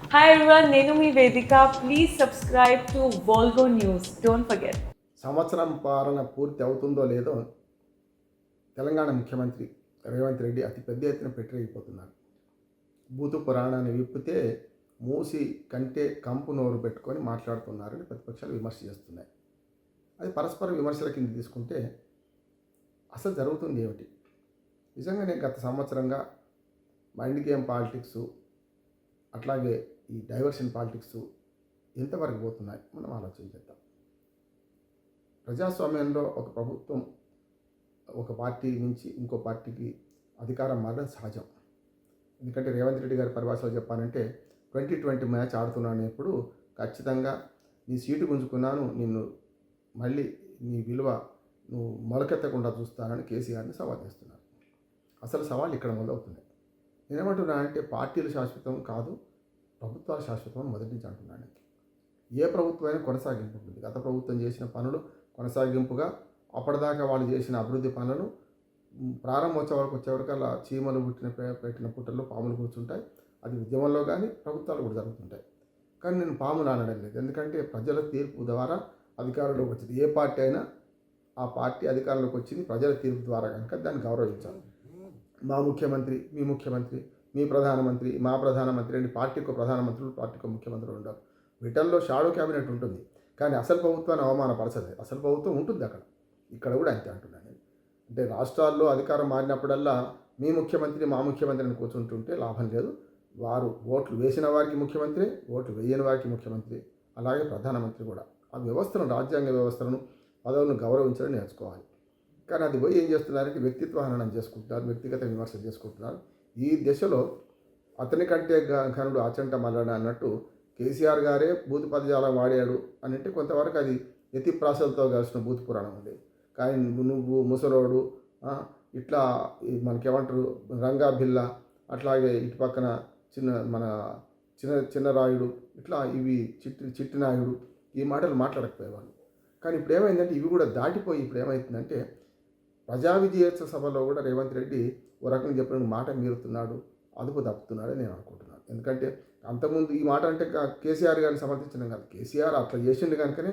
Hi everyone నేను మీ వేదిక please subscribe to Volvo news don't forget సంవత్సరం పాలన పూర్తి అవుతుందో లేదో తెలంగాణ ముఖ్యమంత్రి రేవంత్ రెడ్డి అతి పెద్ద ఎత్తున పెట్టిపోతున్నారు భూతు పురాణాన్ని విప్పితే మూసి కంటే కంపు నోరు పెట్టుకొని మాట్లాడుతున్నారని ప్రతిపక్షాలు విమర్శ చేస్తున్నాయి. అది పరస్పర విమర్శల కింద తీసుకుంటే అసలు జరుగుతుంది ఏమిటి? నిజంగానే గత సంవత్సరంగా మైండ్ గేమ్ పాలిటిక్స్ అట్లాగే ఈ డైవర్షన్ పాలిటిక్స్ ఎంతవరకు పోతున్నాయి? మనం ఆలోచన చేద్దాం. ప్రజాస్వామ్యంలో ఒక ప్రభుత్వం ఒక పార్టీ నుంచి ఇంకో పార్టీకి అధికారం మారడం సహజం. ఎందుకంటే రేవంత్ రెడ్డి గారి పరిభాషలో చెప్పాలంటే ట్వంటీ ట్వంటీ మ్యాచ్ ఆడుతున్నాను ఇప్పుడు ఖచ్చితంగా నీ సీటు గుంజుకున్నాను నిన్ను మళ్ళీ నీ విలువ నువ్వు మొలకెత్తకుండా చూస్తానని కేసీఆర్ని సవాల్ చేస్తున్నారు. అసలు సవాల్ ఇక్కడ మొదలవుతుంది నేనేమంటున్నా అంటే పార్టీలు శాశ్వతం కాదు ప్రభుత్వాలు శాశ్వతం అని మొదటి నుంచి అంటున్నాను. ఏ ప్రభుత్వమైనా కొనసాగింపు ఉంటుంది. గత ప్రభుత్వం చేసిన పనులు కొనసాగింపుగా అప్పటిదాకా వాళ్ళు చేసిన అభివృద్ధి పనులను మ్, ప్రారంభోత్సవాలకు వచ్చేవరకల్లా చీమలు పుట్టిన పెట్టిన పుట్టల్లో పాములు కూర్చుంటాయి. అది ఉద్యమంలో కానీ ప్రభుత్వాలు కూడా జరుగుతుంటాయి. కానీ నేను పాములు అనడం లేదు. ఎందుకంటే ప్రజల తీర్పు ద్వారా అధికారంలోకి వచ్చింది. ఏ పార్టీ అయినా ఆ పార్టీ అధికారంలోకి వచ్చింది. ప్రజల తీర్పు ద్వారా కనుక దాన్ని గౌరవించాలి. మా ముఖ్యమంత్రి మీ ముఖ్యమంత్రి మీ ప్రధానమంత్రి మా ప్రధానమంత్రి అని పార్టీకి ప్రధానమంత్రులు పార్టీకి ముఖ్యమంత్రులు ఉండరు. బ్రిటన్లో షాడో క్యాబినెట్ ఉంటుంది. కానీ అసలు ప్రభుత్వాన్ని అవమానపరచదు. అసలు ప్రభుత్వం ఉంటుంది అక్కడ. ఇక్కడ కూడా అంతే అంటున్నాను నేను. అంటే రాష్ట్రాల్లో అధికారం మారినప్పుడల్లా మీ ముఖ్యమంత్రి మా ముఖ్యమంత్రి అని కూర్చుంటుంటే లాభం లేదు. వారు ఓట్లు వేసిన వారికి ముఖ్యమంత్రి ఓట్లు వేయని వారికి ముఖ్యమంత్రి అలాగే ప్రధానమంత్రి కూడా. ఆ వ్యవస్థను రాజ్యాంగ వ్యవస్థను పదవులను గౌరవించడం నేర్చుకోవాలి. కానీ అది పోయి ఏం చేస్తున్నారంటే వ్యక్తిత్వ హననం చేసుకుంటున్నారు వ్యక్తిగత విమర్శ చేసుకుంటున్నారు. ఈ దశలో అతని కంటే గ- ఘనుడు ఆచంట మల్లడ అన్నట్టు కేసీఆర్ గారే భూత పదజాలం వాడాడు అని అంటే కొంతవరకు అది యతి ప్రాసలతో కలిసిన భూత పురాణం ఉంది కానీ నువ్వు- నువ్వు ముసలోడు ఇట్లా ఈ మనకేమంటారు? రంగా బిల్ల అట్లాగే ఇటు పక్కన చిన్న మన చిన్న చిన్న రాయుడు ఇట్లా ఇవి చిట్టి చిట్టినాయుడు ఈ మాటలు మాట్లాడకపోయేవాళ్ళు. కానీ ఇప్పుడు ఏమైందంటే ఇవి కూడా దాటిపోయి ఇప్పుడు ఏమవుతుందంటే ప్రజా విజయోత్సవ సభలో కూడా రేవంత్ రెడ్డి ఓ రకంగా చెప్పిన మాట మీరుతున్నాడు అదుపు తప్పుతున్నాడు నేను అనుకుంటున్నాను. ఎందుకంటే అంతకుముందు ఈ మాట అంటే కేసీఆర్ గారిని సమర్థించడం కాదు. కేసీఆర్ అట్లా చేసిండు కనుకనే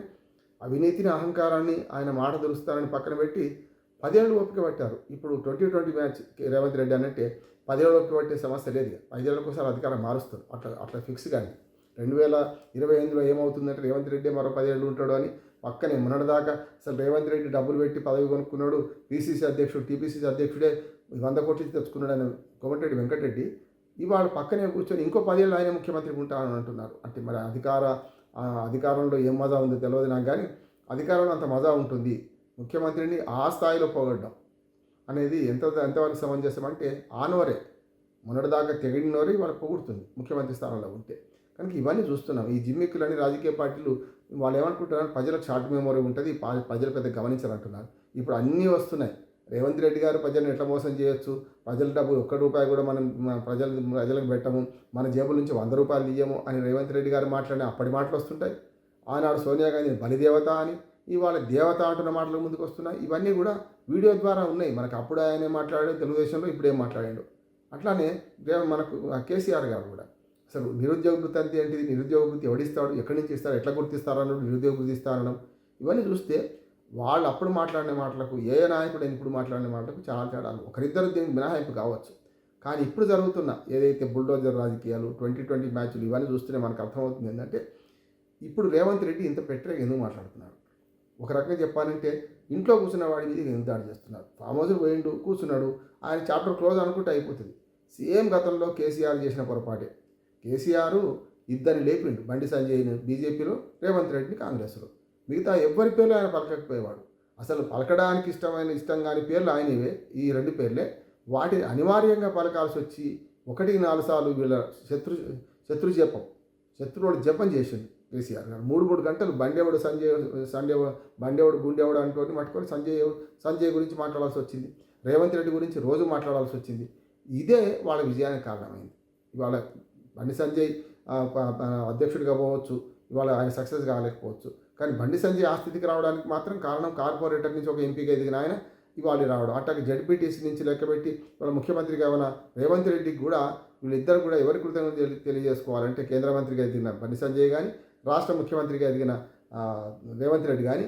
అవినీతిని అహంకారాన్ని ఆయన మాట దురుస్తారని పక్కన పెట్టి పదేళ్ళు ఓపిక పట్టారు. ఇప్పుడు twenty twenty match Revanth Reddy అనంటే పదేళ్ళు ఓపిక పట్టే సమస్య లేదు ఐదేళ్ళకు ఒకసారి అధికారం మారుస్తారు. అట్లా అట్లా ఫిక్స్ కానీ రెండు వేల ఇరవై ఎనిమిదిలో ఏమవుతుందంటే రేవంత్ రెడ్డి మరో పదేళ్ళు ఉంటాడు అని పక్కనే మొన్నటిదాకా అసలు రేవంత్ రెడ్డి డబ్బులు పెట్టి పదవి కొనుక్కున్నాడు పీసీసీ అధ్యక్షుడు టీపీసీసీ అధ్యక్షుడే వంద కోట్లు తెచ్చుకున్నాడు అని కోమటిరెడ్డి వెంకటరెడ్డి. ఇవాళ పక్కనే కూర్చొని ఇంకో పదేళ్ళు ఆయన ముఖ్యమంత్రి ఉంటానని అంటున్నారు. అంటే మరి అధికార అధికారంలో ఏం మజా ఉందో తెలియదు నాకు కానీ అధికారంలో అంత మజా ఉంటుంది. ముఖ్యమంత్రిని ఆ స్థాయిలో పోగొట్టడం అనేది ఎంత ఎంతవరకు సమంజసం అంటే ఆనవరే మొన్నటిదాకా తెగిడినోరే ఇవాళ పొగుడుతుంది ముఖ్యమంత్రి స్థానంలో ఉంటే. కనుక ఇవన్నీ చూస్తున్నాం. ఈ జిమ్మిక్కులని రాజకీయ పార్టీలు వాళ్ళు ఏమనుకుంటున్నారు ప్రజలకు షార్ట్ మెమొరీ ఉంటుంది ప్రజలు పెద్ద గమనించాలంటున్నారు ఇప్పుడు అన్నీ వస్తున్నాయి. రేవంత్ రెడ్డి గారు ప్రజలను ఎట్లా మోసం చేయొచ్చు? ప్రజల డబ్బులు ఒక్క రూపాయి కూడా మనం ప్రజల ప్రజలకు పెట్టము. మన జేబుల నుంచి వంద రూపాయలు ఇయ్యము అని రేవంత్ రెడ్డి గారు మాట్లాడిన అప్పటి మాటలు వస్తుంటాయి. ఆనాడు సోనియా గాంధీ బలిదేవత అని ఇవాళ దేవత అంటున్న మాటలు ముందుకు వస్తున్నాయి ఇవన్నీ కూడా వీడియో ద్వారా ఉన్నాయి. మనకు అప్పుడు ఆయన మాట్లాడాడు తెలుగుదేశంలో ఇప్పుడేం మాట్లాడాడు. అట్లానే మనకు కేసీఆర్ గారు కూడా అసలు నిరుద్యోగ వృత్తి అంటే ఏంటిది? నిరుద్యోగ వృత్తి ఎవడిస్తాడు? ఎక్కడి నుంచి ఇస్తారు ఎట్లా గుర్తిస్తారు అన్నాడు నిరుద్యోగ వృత్తి ఇస్తారనడం ఇవన్నీ చూస్తే వాళ్ళు అప్పుడు మాట్లాడిన మాటలకు ఏ నాయకుడు ఇప్పుడు మాట్లాడిన మాటలకు చాలా తేడాలు. ఒకరిద్దరు దీనికి మినహాయింపు కావచ్చు. కానీ ఇప్పుడు జరుగుతున్న ఏదైతే బుల్డోజర్ రాజకీయాలు ట్వంటీ ట్వంటీ మ్యాచ్లు ఇవన్నీ చూస్తేనే మనకు అర్థమవుతుంది ఏంటంటే ఇప్పుడు రేవంత్ రెడ్డి ఇంత పెట్టరే ఎందుకు మాట్లాడుతున్నారు? ఒక రకంగా చెప్పాలంటే ఇంట్లో కూర్చున్న వాడి మీద ఎందుకు దాడి చేస్తున్నారు? ఫామ్ హౌస్ పోయిండు కూర్చున్నాడు ఆయన చాప్టర్ క్లోజ్ అనుకుంటే అయిపోతుంది. సేమ్ గతంలో కేసీఆర్ చేసిన పొరపాటే. కేసీఆర్ ఇద్దరిని లేపిండు. బండి సంజయ్ని బీజేపీలో రేవంత్ రెడ్డిని కాంగ్రెస్లో. మిగతా ఎవరి పేర్లు ఆయన పలకకపోయేవాడు. అసలు పలకడానికి ఇష్టమైన ఇష్టం కాని పేర్లు ఆయనవే? ఈ రెండు పేర్లే. వాటిని అనివార్యంగా పలకాల్సి వచ్చి ఒకటికి నాలుగు సార్లు వీళ్ళ శత్రు శత్రు జపం శత్రువుడు జపం చేసిండు కేసీఆర్ గారు. మూడు మూడు గంటలు బండేవాడు సంజయ్ సండే బండేవాడు గుండేవుడు అనుకోని మట్టుకొని సంజయ్ సంజయ్ గురించి మాట్లాడాల్సి వచ్చింది. రేవంత్ రెడ్డి గురించి రోజు మాట్లాడాల్సి వచ్చింది. ఇదే వాళ్ళ విజయానికి కారణమైంది. ఇవాళ బండి సంజయ్ అధ్యక్షుడిగా పోవచ్చు ఇవాళ ఆయన సక్సెస్ కాలేకపోవచ్చు. కానీ బండి సంజయ్ ఆ స్థితికి రావడానికి మాత్రం కారణం కార్పొరేటర్ నుంచి ఒక ఎంపీగా ఎదిగిన ఆయన ఇవాళ రావడం. అట్లాగే జడ్పీటీసీ నుంచి లెక్కబెట్టి వాళ్ళ ముఖ్యమంత్రిగా ఉన్న రేవంత్ రెడ్డికి కూడా వీళ్ళిద్దరు కూడా ఎవరి కృతజ్ఞత తెలియజేసుకోవాలంటే కేంద్ర మంత్రిగా ఎదిగిన బండి సంజయ్ కానీ రాష్ట్ర ముఖ్యమంత్రిగా ఎదిగిన రేవంత్ రెడ్డి కానీ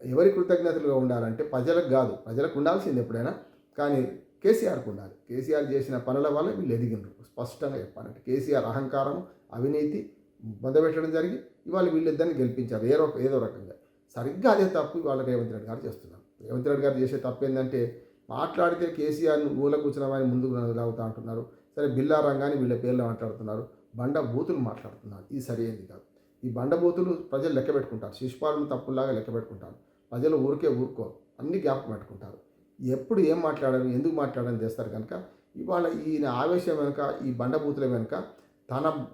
ఎవరి కృతజ్ఞతలుగా ఉండాలంటే ప్రజలకు కాదు. ప్రజలకు ఉండాల్సింది ఎప్పుడైనా. కానీ కేసీఆర్కు ఉండాలి. కేసీఆర్ చేసిన పనుల వల్ల వీళ్ళు ఎదిగినారు. స్పష్టంగా చెప్పాలంటే కేసీఆర్ అహంకారం అవినీతి మొదపెట్టడం జరిగి ఇవాళ వీళ్ళిద్దరిని గెలిపించారు. ఏదో ఏదో రకంగా. సరిగ్గా అదే తప్పు ఇవాళ రేవంత్ రెడ్డి గారు చేస్తున్నారు. రేవంత్ రెడ్డి గారు చేసే తప్పు ఏంటంటే మాట్లాడితే కేసీఆర్ను ఊళ్ళ కూర్చున్నామని ముందుకు లాగుతూ అంటున్నారు సరే బిల్లా రంగాన్ని వీళ్ళ పేర్లు మాట్లాడుతున్నారు. బండ బూతులు మాట్లాడుతున్నారు. ఇది సరైనది కాదు. ఈ బండ బూతులు ప్రజలు లెక్క పెట్టుకుంటారు. శిశుపాలను తప్పులాగా లెక్క పెట్టుకుంటారు. ప్రజలు ఊరికే ఊరుకో అన్ని జ్ఞాపకం పెట్టుకుంటారు. ఎప్పుడు ఏం మాట్లాడారు ఎందుకు మాట్లాడాలని చేస్తారు కనుక ఇవాళ ఈయన ఆవేశం వెనుక ఈ బండబూతుల వెనుక తన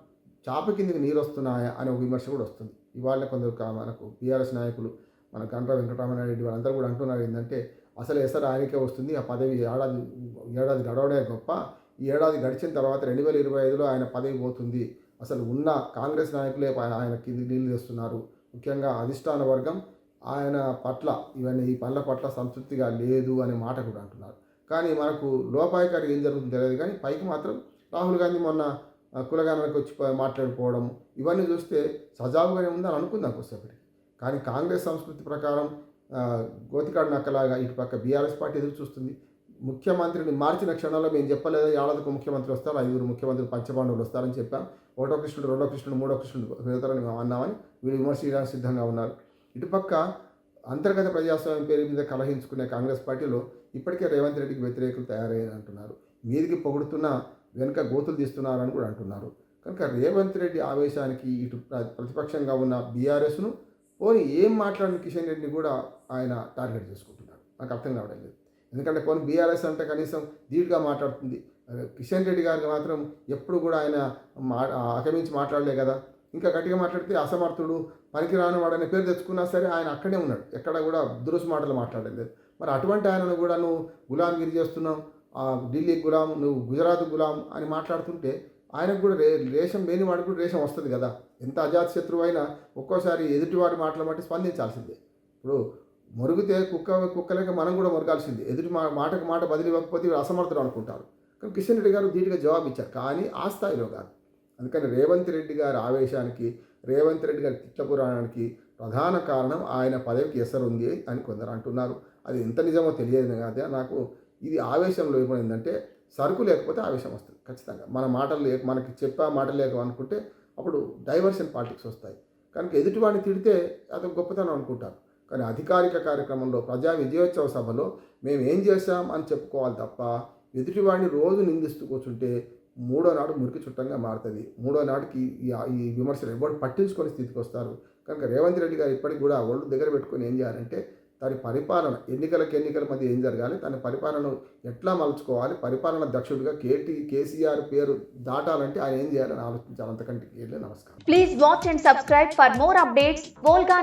చాప కిందకి నీరు వస్తున్నాయా అనే ఒక విమర్శ కూడా వస్తుంది. ఇవాళ కొందరు మనకు బీఆర్ఎస్ నాయకులు మన గండ్ర వెంకటరామనాయుడు వాళ్ళందరూ కూడా అంటున్నారు ఏంటంటే అసలు ఎసరు ఆయనకే వస్తుంది ఆ పదవి ఏడాది ఏడాది గడవడే గొప్ప ఈ ఏడాది గడిచిన తర్వాత రెండు వేల ఇరవై ఐదులో ఆయన పదవి పోతుంది. అసలు ఉన్న కాంగ్రెస్ నాయకులే ఆయన కింది నీళ్ళు తెస్తున్నారు. ముఖ్యంగా అధిష్టాన వర్గం ఆయన పట్ల ఇవన్నీ ఈ పనుల పట్ల సంతృప్తిగా లేదు అనే మాట కూడా అంటున్నారు. కానీ మనకు లోపాయకారి ఏం జరుగుతుందో తెలియదు. కానీ పైకి మాత్రం రాహుల్ గాంధీ మొన్న ఆ, కులగానానికి వచ్చి మాట్లాడిపోవడం మాట్లాడుకోవడం ఇవన్నీ చూస్తే సజావుగానే ఉందని అనుకుందాం కొద్దిసేపటి కానీ కాంగ్రెస్ సంస్కృతి ప్రకారం గోతికాడు నక్కలాగా ఇటు పక్క బీఆర్ఎస్ పార్టీ ఎదురు చూస్తుంది. ముఖ్యమంత్రిని మార్చిన క్షణంలో మేము చెప్పలేదు ఏడాదికి ముఖ్యమంత్రి వస్తారు ఐదుగురు ముఖ్యమంత్రులు పంచపాండవులు వస్తారని చెప్పాం. ఒకటో కృష్ణుడు రెండో కృష్ణుడు మూడో కృష్ణుడు వెళ్తారని మేము అన్నామని వీళ్ళు విమర్శించడానికి సిద్ధంగా ఉన్నారు. ఇటుపక్క అంతర్గత ప్రజాస్వామ్యం పేరు మీద కలహించుకునే కాంగ్రెస్ పార్టీలో ఇప్పటికే రేవంత్ రెడ్డికి వ్యతిరేకులు తయారయ్యారు అంటున్నారు మీదికి పొగుడుతున్నా వెనుక గోతులు తీస్తున్నారని కూడా అంటున్నారు. కనుక రేవంత్ రెడ్డి ఆవేశానికి ఇటు ప్రతిపక్షంగా ఉన్న బీఆర్ఎస్ను పోనీ ఏం మాట్లాడిన కిషన్ రెడ్డిని కూడా ఆయన టార్గెట్ చేసుకుంటున్నాడు నాకు అర్థం కావడం లేదు. ఎందుకంటే పోనీ బీఆర్ఎస్ అంటే కనీసం ధీటుగా మాట్లాడుతుంది. కిషన్ రెడ్డి గారికి మాత్రం ఎప్పుడు కూడా ఆయన మా ఆక్రమించి మాట్లాడలే కదా. ఇంకా గట్టిగా మాట్లాడితే అసమర్థుడు పనికిరాని వాడనే పేరు తెచ్చుకున్నా సరే ఆయన అక్కడే ఉన్నాడు. ఎక్కడ కూడా దురుసు మాటలు మాట్లాడలేదు. మరి అటువంటి ఆయనను కూడా నువ్వు గులాంగిరి చేస్తున్నావు ఆ ఢిల్లీ గులాం నువ్వు గుజరాత్ గులాం అని మాట్లాడుతుంటే ఆయనకు కూడా రే రేషం లేని వాడికి కూడా రేషం వస్తుంది కదా. ఎంత అజాత శత్రువు అయినా ఒక్కోసారి ఎదుటివాడి మాటలు బట్టి స్పందించాల్సిందే. ఇప్పుడు మురుగుతే కుక్క కుక్కలకి మనం కూడా మురగాల్సిందే. ఎదుటి మా మాటకు మాట బదిలివ్వకపోతే అసమర్థుడు అనుకుంటారు. కానీ కిషన్ రెడ్డి గారు ధీటుగా జవాబు ఇచ్చారు కానీ ఆ స్థాయిలో కాదు. అందుకని రేవంత్ రెడ్డి గారి ఆవేశానికి రేవంత్ రెడ్డి గారి తిట్ల పురాణానికి ప్రధాన కారణం ఆయన పదవికి ఎసరుంది అని కొందరు అంటున్నారు. అది ఎంత నిజమో తెలియదు కదా నాకు ఇది ఆవేశంలో ఏమైందంటే సరుకు లేకపోతే ఆవేశం వస్తుంది ఖచ్చితంగా. మన మాటలు లేక మనకి చెప్పా మాటలు లేక అనుకుంటే అప్పుడు డైవర్షన్ పాలిటిక్స్ వస్తాయి. కనుక ఎదుటివాడిని తిడితే అతను గొప్పతనం అనుకుంటారు. కానీ అధికారిక కార్యక్రమంలో ప్రజా విజయోత్సవ సభలో మేము ఏం చేశాం అని చెప్పుకోవాలి తప్ప ఎదుటివాడిని రోజు నిందిస్తూ కూర్చుంటే మూడో నాడు మురికి చుట్టంగా మారుతుంది. మూడో నాటికి ఈ ఈ విమర్శలు ఎవరు పట్టించుకొని స్థితికి వస్తారు. కనుక రేవంత్ రెడ్డి గారు ఇప్పటికి కూడా ఒళ్ళు దగ్గర పెట్టుకొని ఏం చేయాలంటే తన పరిపాలన ఎన్నికలకు ఎన్నికల మధ్య ఏం జరగాలి తన పరిపాలనను ఎట్లా మలుచుకోవాలి పరిపాలన దక్షుడిగా కేటీ కేసీఆర్ పేరు దాటాలంటే ఆయన ఏం చేయాలని ఆలోచించాలి. అంతకంటే నమస్కారం. Please watch and subscribe for more updates Volga